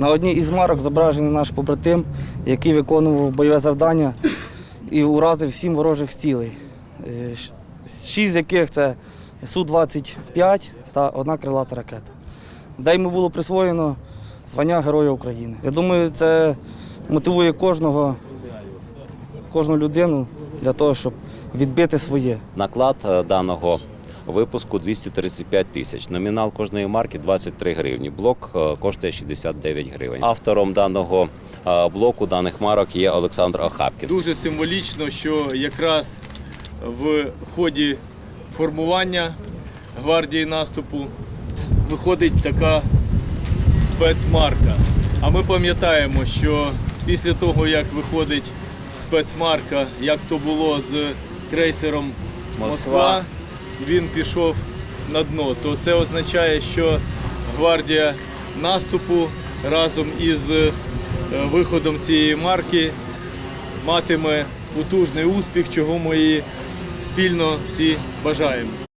На одній із марок зображений наш побратим, який виконував бойове завдання і уразив сім ворожих цілей. Е, Шість з яких це Су-25 та одна крилата ракета. Де йому було присвоєно звання Героя України. Я думаю, це мотивує кожного, кожну людину для того, щоб відбити своє. Наклад е, даного випуску 235 тисяч. Номінал кожної марки 23 гривні. Блок е, коштує 69 гривень. Автором даного е, блоку даних марок є Олександр Охапкін. Дуже символічно, що якраз в ході формування гвардії наступу виходить така спецмарка. А ми пам'ятаємо, що після того, як виходить спецмарка, як то було з крейсером Москва. Він пішов на дно. То це означає, що гвардія наступу разом із е, виходом цієї марки матиме потужний успіх, чого ми її спільно всі бажаємо.